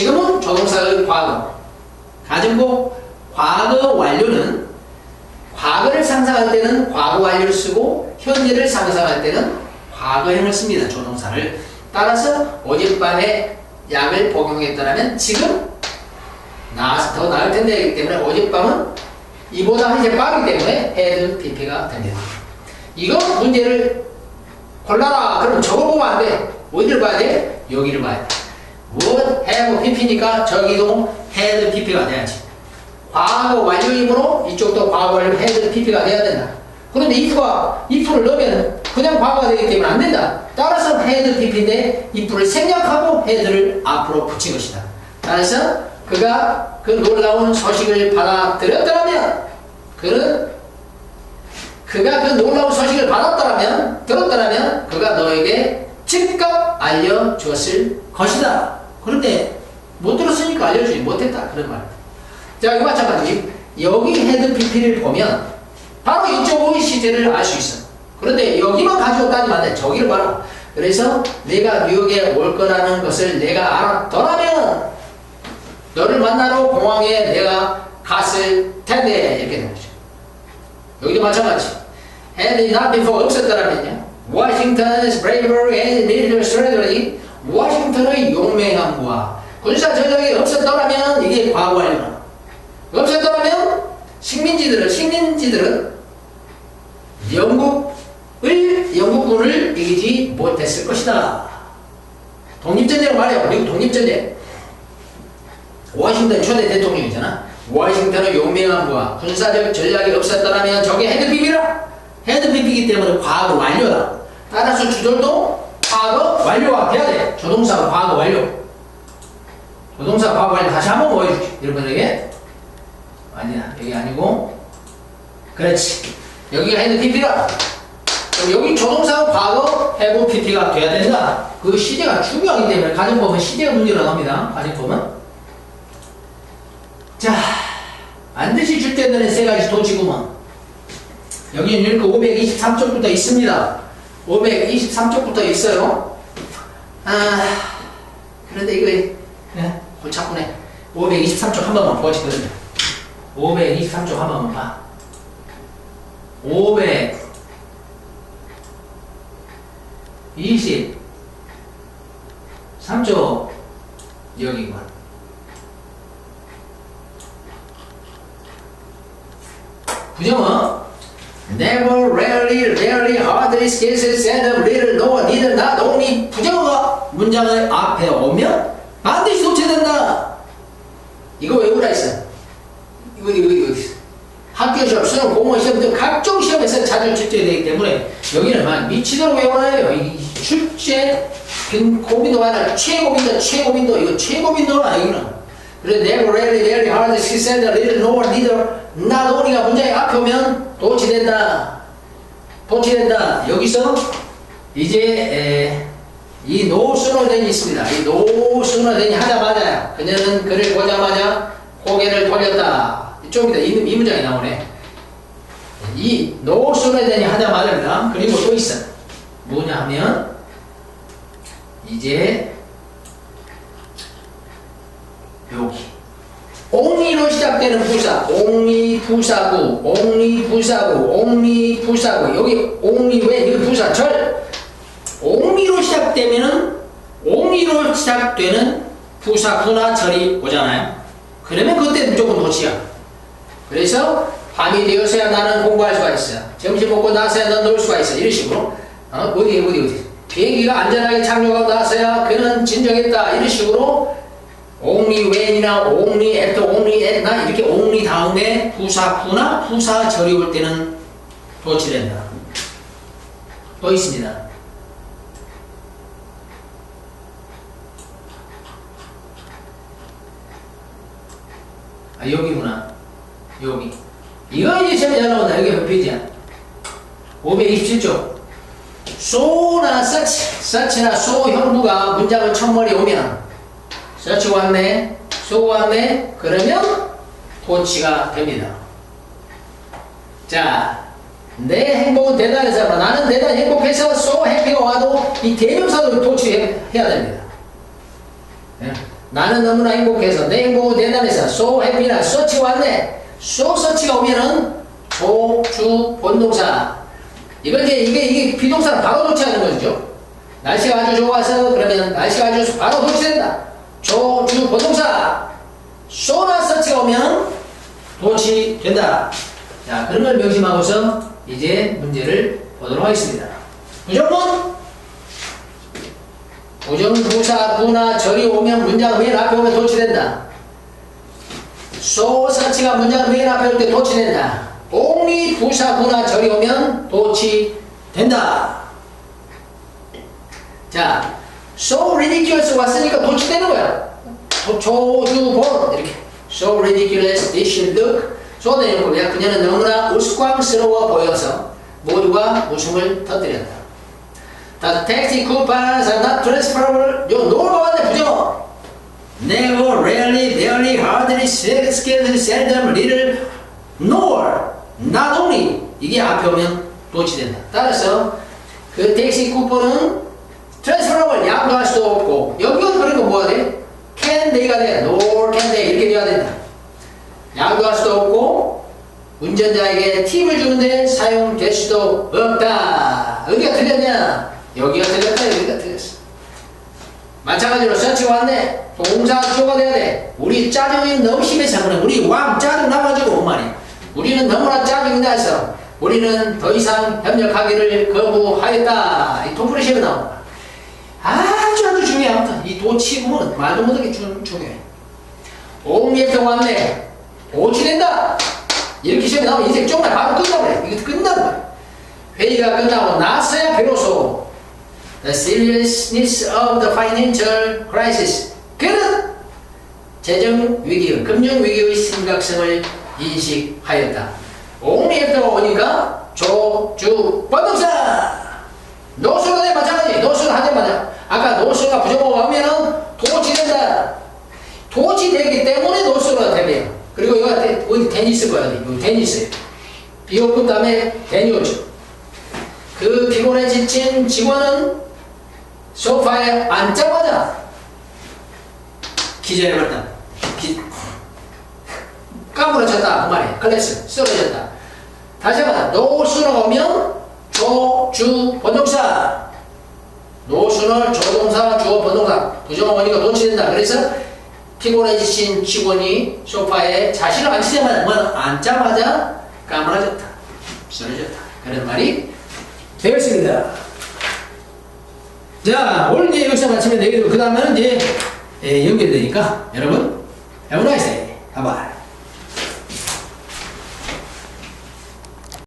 지금은 조동사의 과거. 가정부 과거 완료는 과거를 상상할 때는 과거 완료를 쓰고 현재를 상상할 때는 과거형을 씁니다. 조동사를. 따라서 어젯밤에 약을 복용했더라면 지금 나아서 더 나을 텐데 때문에 어젯밤은 이보다 이제 빠르기 때문에 had pp가 됩니다. 이거 문제를 골라라. 그럼 저걸 보면 안 돼. 어디를 봐야 돼? 여기를 봐야 돼. 무엇 have pp니까 저기도 had pp가 돼야지. 과거 완료이므로 이쪽도 과거 완료 had pp가 돼야 된다. 그런데 if가 if를 넣으면 그냥 과거가 되기 때문에 안 된다. 따라서 had pp인데 if를 생략하고 had를 앞으로 붙인 것이다. 따라서 그가 그 놀라운 소식을 받아들였더라면 그는 그가 그 놀라운 소식을 받았더라면 들었더라면 그가 너에게 즉각 알려줬을 것이다. 그런데 못 들었으니까 알려주지 못했다. 그런 말. 자, 이거 마찬가지. 여기 헤드 PP를 보면 바로 이쪽의 시제를 알 수 있어. 그런데 여기만 돼. 저기를 봐라. 그래서 내가 뉴욕에 올 거라는 것을 내가 알았더라면 너를 만나러 공항에 내가 갔을 텐데 이렇게 되는 거죠. 여기도 마찬가지. It not before 없었더라면요. Washington's bravery and military strategy 워싱턴의 용맹함과 군사 전략이 없었더라면 이게 과거예요. 없었더라면 식민지들은 식민지들은 영국을 영국군을 이기지 못했을 것이다. 독립전쟁 말이야. 미국 독립전쟁. 워싱턴 초대 대통령이잖아. 워싱턴의 용맹함과 군사적 전략이 없었더라면 저게 헤드피비라. 헤드피비이기 때문에 과거 완료다. 따라서 주절도 과거 완료가 돼야 돼. 조동사 과거 완료. 조동사 과거 완료 다시 한번 보여줄게. 여러분에게. 아니야. 여기 아니고. 그렇지. 여기가 헤드피비라. 여기 조동사 과거 해부 PP가 돼야 된다. 그 시제가 중요하기 때문에 가정법은 시제가 문제로 나옵니다. 가정법은. 자, 반드시 줄때 되는 세 가지 도지구먼. 여기 이렇게 523쪽부터 있습니다. 523쪽부터 있어요. 아, 그런데 이거, 예, 골차구네. 523쪽 한 번만 보시거든요. 523쪽 한 번만 봐. 500, 20, 3쪽, 여기구만. 부정은 never, rarely, rarely, hardly, scarcely, seldom, little, no, neither, not, only 부정어가 문장의 앞에 오면 반드시 도체된다. 이거 외우라 했어. 이거 이거 이거 학교 시험, 수능, 공무원 시험 등 각종 시험에서 자주 출제되기 때문에 여기는 막 미치도록 외워놔요. 이 출제 빈 고민도 하나 최고민도 최고민도 이거 최고민도는 아니구나. 그래서 never, rarely, rarely, hardly, scarcely, seldom, little, no, neither, not, only가 문장의 앞에 오면 도치된다. 도치된다. 여기서 이제 에, 이 노스노덴이 있습니다. 이 노스노덴이 하자마자 그녀는 그를 보자마자 고개를 돌렸다. 이쪽입니다. 이, 이 문장이 나오네. 이 노스노덴이 하자마자입니다. 그리고 또 있어. 뭐냐 하면 이제 여기 옹리로 시작되는 부사, 옹리 부사구, 옹리 부사구, 옹리 부사구. 여기 옹리 왜? 이거 부사 절. 옹리로 시작되면은 옹리로 시작되는 부사구나 절이 오잖아요. 그러면 그때 무조건 도치야. 그래서 밤이 되어서야 나는 공부할 수가 있어. 점심 먹고 나서야 넌놀 수가 있어. 이런 식으로. 어? 어디 어디 어디. 비행기가 안전하게 착륙하고 나서야 그는 진정했다. 이런 식으로 only when이나 only after, only at나 이렇게 only 다음에 부사구나 부사절이 올 때는 도치된다. 또 있습니다. 아 여기구나. 여기. 이거 이제 시험에 잘 나온다. 여기 몇 페이지야? 527쪽. so나 such, such나 so 형부가 문장을 첫머리 오면 서치 왔네, 쏘 왔네, 그러면 도치가 됩니다. 자, 내 행복은 대단해서 나는 대단 행복해서 쏘 해피가 와도 이 대명사도 도치해야 됩니다. 네? 나는 너무나 행복해서 내 행복은 대단해서 so happy나 such가 왔네. so such가 오면은 조주 본동사. 이건 이제 이게 이게 비동사는 바로 도치하는 거죠. 날씨가 아주 좋아서 그러면 날씨가 아주 바로 도치된다. 조주 본동사. so나 such가 오면 도치 된다. 자 그런 걸 명심하고서 이제 문제를 보도록 하겠습니다. 부정문 부정부사 부나 절이 오면 문장 맨 앞에 오면 도치된다. 소사치가 문장 맨 앞에 올 때 도치된다. only 부사 부나 절이 오면 도치된다. 자, so ridiculous 왔으니까 도치되는 거야. 조- 조주본 이렇게 so ridiculous this should look 쏟아내는 거야. 그녀는 너무나 우스꽝스러워 보여서 모두가 웃음을 터뜨렸다. The taxi coupons are not transferable. 요 왔네 부정어. Never, rarely, barely, hardly, scarcely, seldom, little, nor, not only. 이게 앞에 오면 도치된다. 따라서 그 택시 쿠폰은 transferable 양도할 수도 없고 여기는 그러니까 뭐가 돼? can they가 돼. nor can they 이렇게 돼야 된다. 양도할 수도 없고 운전자에게 팁을 주는데 사용될 수도 없다. 어디가 틀렸냐? 여기가 틀렸다. 여기가 틀렸어. 마찬가지로 서치가 왔네. 동사 주어가 돼야 돼. 우리 짜증이 너무 심해서 그래. 우리 왕 짜증 나가지고 말이야. 우리는 너무나 짜증이 나서 우리는 더 이상 협력하기를 거부하였다. 이 토프레시가 나온 거야. 아주 아주 중요해. 아무튼 이 도치구는 말도 못하게 중, 중요해. 옹리에서 왔네. 도치된다. 이렇게 시험이 나오면 인생 정말 바로 끝나버려. 이거 거야. 회의가 끝나고 나서야 비로소 the seriousness of the financial crisis. 그는 재정 위기, 금융 위기의 심각성을 인식하였다. 옹리에서 오니까 조주 번동사 돼 마찬가지. 노수는 하자마자 노수가 부정어가 오면은 도치된다. 도치되기 때문에 노수가 되네요. 그리고 이거 어디 테니스 거야. 이거 테니스. 비오픈 다음에 데니오죠. 그 피곤해 지친 직원은 소파에 앉자마자 기절해 버렸다. 기... 까무러졌다. 그 말이야. 클래스. 쓰러졌다. 다시 한번 노수가 오면 조주 번동사 조동사 주어 번동사 부정어머니가 도치된다. 그래서 피곤해지신 직원이 소파에 자신을 앉히자마자 뭐 앉자마자 까무러졌다. 쓰러졌다. 그런 말이 되었습니다. 자, 오늘 이제 여기서 마치면 되겠고, 그 다음에는 이제 예, 연결되니까 여러분, have a nice.